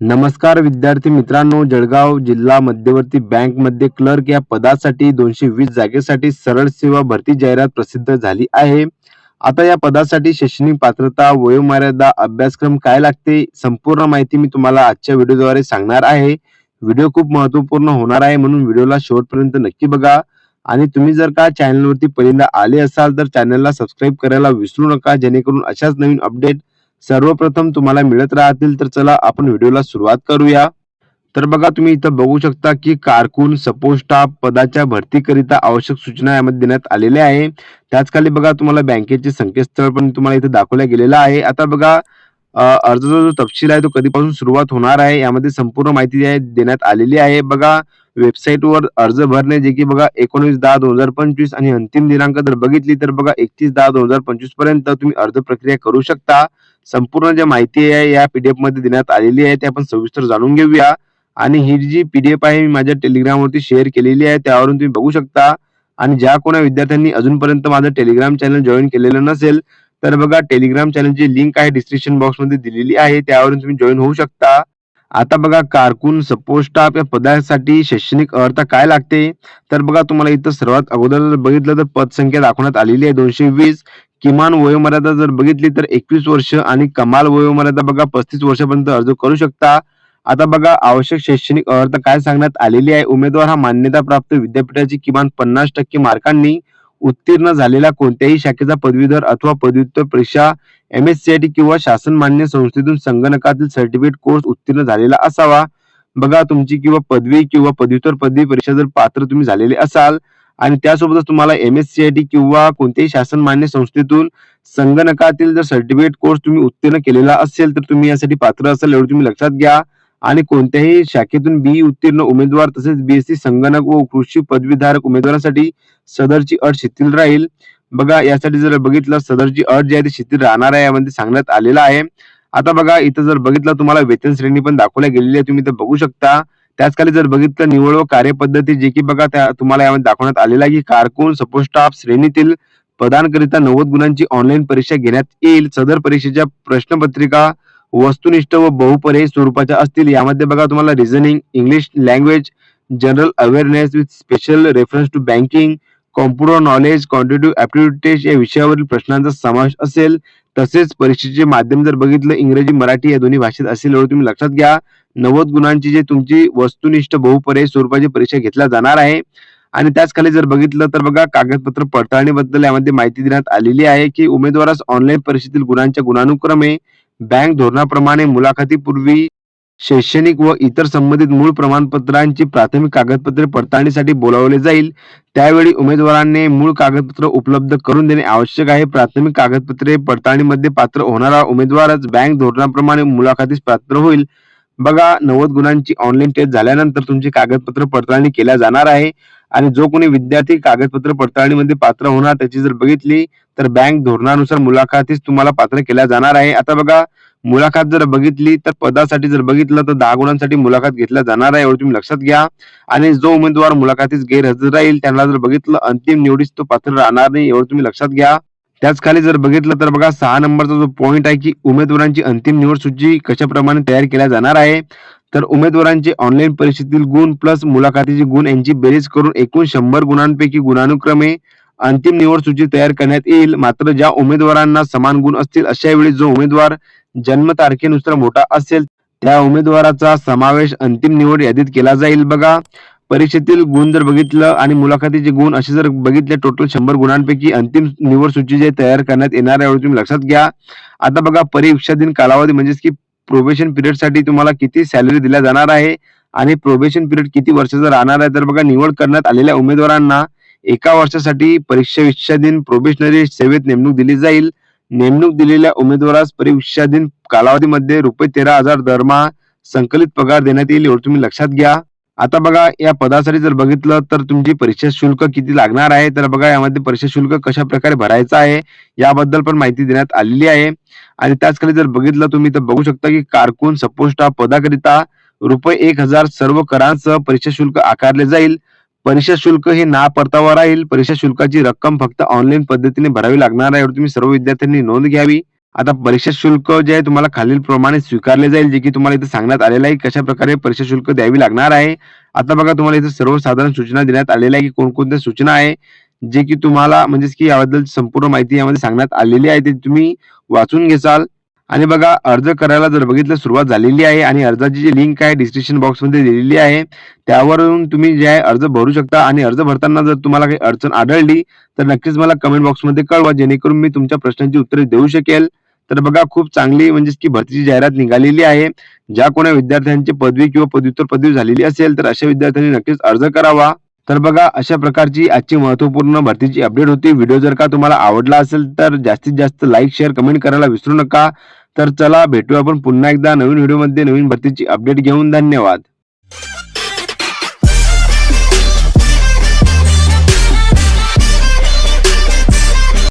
नमस्कार विद्यार्थी मित्रांनो जळगाव जिल्हा मध्यवर्ती बँकमध्ये क्लर्क या पदासाठी दोनशे वीस जागेसाठी सरळ सेवा भरती जाहिरात प्रसिद्ध झाली आहे. आता या पदासाठी शैक्षणिक पात्रता वयोमर्यादा अभ्यासक्रम काय लागते संपूर्ण माहिती मी तुम्हाला आजच्या व्हिडिओद्वारे सांगणार आहे. व्हिडिओ खूप महत्त्वपूर्ण होणार आहे म्हणून व्हिडिओला शेवटपर्यंत नक्की बघा. आणि तुम्ही जर का चॅनलवरती पहिल्यांदा आले असाल तर चॅनलला सबस्क्राईब करायला विसरू नका जेणेकरून अशाच नवीन अपडेट सर्वप्रथम तुम्हाला मिळत राहतील तर चला आपण व्हिडिओला सुरुवात करूया. तर बघा तुम्ही इथं बघू शकता की कारकून सपोर्ट स्टाफ पदाच्या भरतीकरिता आवश्यक सूचना यामध्ये देण्यात आलेल्या आहे. त्याच खाली बघा तुम्हाला बँकेचे संकेतस्थळ पण तुम्हाला इथे दाखवल्या गेलेलं आहे. आता बघा अर्जाचा जो तपशील आहे तो कधीपासून सुरुवात होणार आहे यामध्ये संपूर्ण माहिती देण्यात आलेली आहे. बघा वेबसाईटवर अर्ज भरणे जे की बघा एकोणीस दहा दोन हजार पंचवीस आणि अंतिम दिनांक जर बघितली तर बघा एकतीस दहा दोन हजार पंचवीसपर्यंत तुम्ही अर्ज प्रक्रिया करू शकता. संपूर्ण ज्या माहिती आहे या पीडीएफमध्ये देण्यात आलेली आहे ते आपण सविस्तर जाणून घेऊया. आणि ही जी पीडीएफ आहे मी माझ्या टेलिग्राम वरती शेअर केलेली आहे त्यावरून तुम्ही बघू शकता. आणि ज्या कोणा विद्यार्थ्यांनी अजूनपर्यंत माझं टेलिग्राम चॅनल जॉईन केलेलं नसेल तर बघा टेलिग्राम चॅनलची लिंक आहे डिस्क्रिप्शन बॉक्समध्ये दिलेली आहे त्यावरून तुम्ही जॉईन होऊ शकता. आता बघा कारकून सपोर्ट स्टाफ या पदासाठी शैक्षणिक अर्हता काय लागते? तर बघा तुम्हाला इथं सर्वात अगोदर बघितलं तर पदसंख्या दाखवण्यात आलेली आहे दोनशे वीस. किमान वयोमर्यादा जर बघितली तर एकवीस वर्ष आणि कमाल वयोमर्यादा बघा पस्तीस वर्षापर्यंत अर्ज करू शकता. आता बघा आवश्यक शैक्षणिक अर्थ काय सांगण्यात आलेली आहे? उमेदवार हा मान्यताप्राप्त विद्यापीठाची किमान पन्नास टक्के मार्कांनी. उत्तीर्ण झालेला कोणत्याही शाखेचा पदवीधर अथवा पदव्युत्तर परीक्षा M S C I T किंवा शासन मान्य संस्थेतून संगणकातील सर्टिफिकेट कोर्स उत्तीर्ण झालेला असावा. बघा तुमची किंवा पदवी किंवा पदव्युत्तर पदवी परीक्षा जर पात्र तुम्ही झालेले असाल आणि त्यासोबतच तुम्हाला M S C I T किंवा कोणत्याही शासन मान्य संस्थेतून संगणकातील जर सर्टिफिकेट कोर्स तुम्ही उत्तीर्ण केलेला असेल तर तुम्ही यासाठी पात्र असाल एवढं तुम्ही लक्षात घ्या. आणि कोणत्याही शाखेतून बी उत्तीर्ण उमेदवार तसेच बीएससी संगणक व कृषी पदवीधारक उमेदवारांसाठी सदरची अट शिथिल राहील. बघा यासाठी जर बघितलं सदरची अट जी आहे ती शिथिल राहणार आहे यामध्ये सांगण्यात आलेलं आहे. आता बघा इथं जर बघितलं तुम्हाला वेतन श्रेणी पण दाखवल्या गेलेली आहे तुम्ही इथं बघू शकता. त्याच खाली जर बघितलं निवड व कार्यपद्धती जे की बघा त्या तुम्हाला यामध्ये दाखवण्यात आलेलं आहे की कारकून सपोर्ट स्टाफ श्रेणीतील पदांकरिता नव्वद गुणांची ऑनलाईन परीक्षा घेण्यात येईल. सदर परीक्षेच्या प्रश्नपत्रिका वस्तुनिष्ठ व बहुपर्यायी स्वरूपाच्या असतील. यामध्ये बघा तुम्हाला reasoning English language general awareness with special reference to banking computer knowledge quantitative aptitude test या विषयावरील प्रश्नांचा समावेश असेल. तसेच परीक्षेचे माध्यम जर बघितलं इंग्रजी मराठी या दोन्ही भाषेत असेल एवढं तुम्ही लक्षात घ्या. नव्वद गुणांची जे तुमची वस्तुनिष्ठ बहुपर्यायी स्वरूपाची परीक्षा घेतल्या जाणार आहे. आणि त्याच खाली जर बघितलं तर बघा कागदपत्र पडताळणीबद्दल यामध्ये माहिती देण्यात आलेली आहे की उमेदवारास ऑनलाईन परीक्षेतील गुणांच्या गुणानुक्रमे बँक धोरणाप्रमाणे मुलाखतीपूर्वी शैक्षणिक व इतर संबंधित मूळ प्रमाणपत्रांची प्राथमिक कागदपत्रे पडताळणीसाठी बोलावले जाईल. त्यावेळी उमेदवारांनी मूळ कागदपत्र उपलब्ध करून देणे आवश्यक आहे. प्राथमिक कागदपत्रे पडताळणीमध्ये पात्र होणारा उमेदवारच बँक धोरणाप्रमाणे मुलाखतीस पात्र होईल. बघा नव्वद गुणांची ऑनलाईन टेस्ट झाल्यानंतर तुमची कागदपत्र पडताळणी केल्या जाणार आहे. आणि जो कोणी विद्यार्थी कागदपत्र पडताळणीमध्ये पात्र होणार त्याची जर बघितली तर बँक धोरणानुसार मुलाखतीस तुम्हाला पात्र केल्या जाणार आहे. आता बघा मुलाखत जर बघितली तर पदासाठी जर बघितलं तर दहा गुणांसाठी मुलाखत घेतल्या जाणार आहे एवढं तुम्ही लक्षात घ्या. आणि जो उमेदवार मुलाखतीस गैरहजर राहील त्यांना जर बघितलं अंतिम निवडीस तो पात्र राहणार नाही एवढं तुम्ही लक्षात घ्या. त्याच खाली जर बघितलं तर बघा सहा नंबरचा जो पॉइंट आहे की उमेदवारांची अंतिम निवड सूची कशाप्रमाणे तयार केल्या जाणार आहे. तर उमेदवारांचे ऑनलाईन परीक्षेतील गुण प्लस मुलाखतीचे गुण यांची बेरीज करून एकूण शंभर गुणांपैकी गुणानुक्रमे अंतिम निवड सूची तयार करण्यात येईल. मात्र ज्या उमेदवारांना समान गुण असतील अशा वेळी जो उमेदवार जन्म तारखेनुसार मोठा असेल त्या उमेदवाराचा समावेश अंतिम निवड यादीत केला जाईल. बघा परीक्षेतील गुण जर बघितलं आणि मुलाखतीचे गुण असे जर बघितले टोटल शंभर गुणांपैकी अंतिम निवड सूची जे तयार करण्यात येणार आहे तुम्ही लक्षात घ्या. आता बघा परीक्षा दिन कालावधी म्हणजेच की प्रोबेशन पिरियडसाठी तुम्हाला किती सॅलरी दिल्या जाणार आहे आणि प्रोबेशन पिरियड किती वर्षाचा राहणार आहे तर बघा निवड करण्यात आलेल्या उमेदवारांना एका वर्षासाठी परीक्षा विच्छादीन प्रोबेशनरी सेवेत नेमणूक दिली जाईल. नेमणूक दिलेल्या उमेदवारास परीक्षाधीन कालावधीमध्ये रुपये तेरा हजार दरमहा संकलित पगार देण्यात येईल एवढं तुम्ही लक्षात घ्या. आता बघा या पदासाठी जर बघितलं तर तुमची परीक्षा शुल्क किती लागणार आहे? तर बघा यामध्ये परीक्षा शुल्क कशा प्रकारे भरायचं आहे? याबद्दल पण माहिती देण्यात आलेली आहे. आणि त्याचखाली जर बघितलं तुम्ही तर बघू शकता की कारकून सपोर्ट पदाकरिता रुपये एक हजार सर्व करांसह परीक्षा शुल्क आकारले जाईल. परीक्षा शुल्क हे ना परतावा राहील. परीक्षा शुल्काची रक्कम फक्त ऑनलाईन पद्धतीने भरावी लागणार आहे तुम्ही सर्व विद्यार्थ्यांनी नोंद घ्यावी. आता परीक्षा शुल्क जे आहे तुम्हाला खालील प्रमाणे स्वीकारले जाईल जे की तुम्हाला इथे सांगण्यात आलेलं आहे कशा प्रकारे परीक्षा शुल्क द्यावी लागणार आहे. आता बघा तुम्हाला इथे सर्वसाधारण सूचना देण्यात आलेल्या आहे की कोणकोणत्या सूचना आहे जे की तुम्हाला म्हणजेच की याबद्दल संपूर्ण माहिती यामध्ये सांगण्यात आलेली आहे ते तुम्ही वाचून घेसाल. आणि बघा अर्ज करायला जर बघितलं सुरुवात झालेली आहे आणि अर्जाची जी लिंक आहे डिस्क्रिप्शन बॉक्समध्ये दिलेली आहे त्यावरून तुम्ही जे आहे अर्ज भरू शकता. आणि अर्ज भरताना जर तुम्हाला काही अडचण आढळली तर नक्कीच मला कमेंट बॉक्समध्ये कळवा जेणेकरून मी तुमच्या प्रश्नांची उत्तरे देऊ शकेल. तर बघा खूप चांगली म्हणजेच की भरतीची जाहिरात निघालेली आहे. ज्या कोणा विद्यार्थ्यांची पदवी किंवा पदव्युत्तर पदवी झालेली असेल तर अशा विद्यार्थ्यांनी नक्कीच अर्ज करावा. तर बघा अशा प्रकारची आजची महत्त्वपूर्ण भरतीची अपडेट होती. व्हिडिओ जर का तुम्हाला आवडला असेल तर जास्तीत जास्त लाईक शेअर कमेंट करायला विसरू नका. तर चला भेटूया आपण पुन्हा एकदा नवीन व्हिडिओमध्ये नवीन भरतीची अपडेट घेऊन. धन्यवाद.